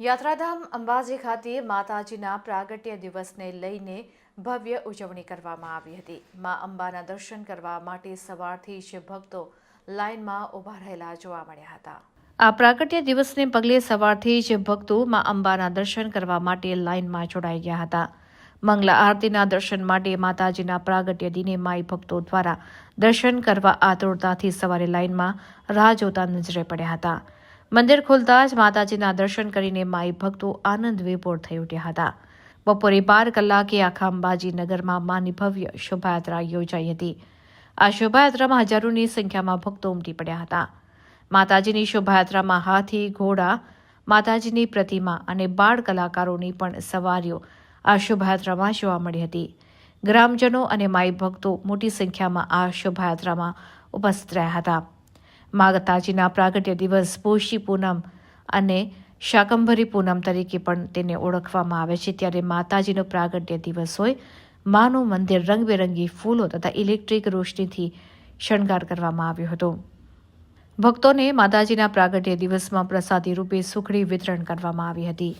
યાત્રાધામ અંબાજી ખાતે માતાજીના પ્રાગટ્ય દિવસને લઈને ભવ્ય ઉજવણી કરવામાં આવી હતી. મા અંબાના દર્શન કરવા માટે સવારથી જ ભક્તો લાઇનમાં ઊભા રહેલા જોવા મળ્યા હતા. આ પ્રાગટ્ય દિવસને પગલે સવારથી જ ભક્તો મા અંબાના દર્શન કરવા માટે લાઇનમાં જોડાઈ ગયા હતા. મંગલા આરતીના દર્શન માટે માતાજીના પ્રાગટ્ય દિને માઈ ભક્તો દ્વારા દર્શન કરવા આતુરતાથી સવારે લાઇનમાં રાહ જોતા નજરે પડ્યા હતા. મંદિર ખુલતા જ માતાજીના દર્શન કરીને માઈ ભક્તો આનંદ વિભોર થઈ ઉઠ્યા હતા. બપોરે બાર કલાકે આખા અંબાજી નગરમાં માની ભવ્ય શોભાયાત્રા યોજાઈ હતી. આ શોભાયાત્રામાં હજારોની સંખ્યામાં ભક્તો ઉમટી પડ્યા હતા. માતાજીની શોભાયાત્રામાં હાથી, ઘોડા, માતાજીની પ્રતિમા અને બાળ કલાકારોની પણ સવારીઓ આ શોભાયાત્રામાં જોવા મળી હતી. ગ્રામજનો અને માઈ ભક્તો મોટી સંખ્યામાં આ શોભાયાત્રામાં ઉપસ્થિત રહ્યા હતા. માતાજીના પ્રાગટ્ય દિવસ પોષી પૂનમ અને શાકંભરી પૂનમ તરીકે પણ તેને ઓળખવામાં આવે છે. ત્યારે માતાજીનો પ્રાગટ્ય દિવસ હોય, માનું મંદિર રંગબેરંગી ફૂલો તથા ઇલેક્ટ્રિક રોશનીથી શણગાર કરવામાં આવ્યો હતો. ભક્તોને માતાજીના પ્રાગટ્ય દિવસમાં પ્રસાદી રૂપે સુખડી વિતરણ કરવામાં આવી હતી.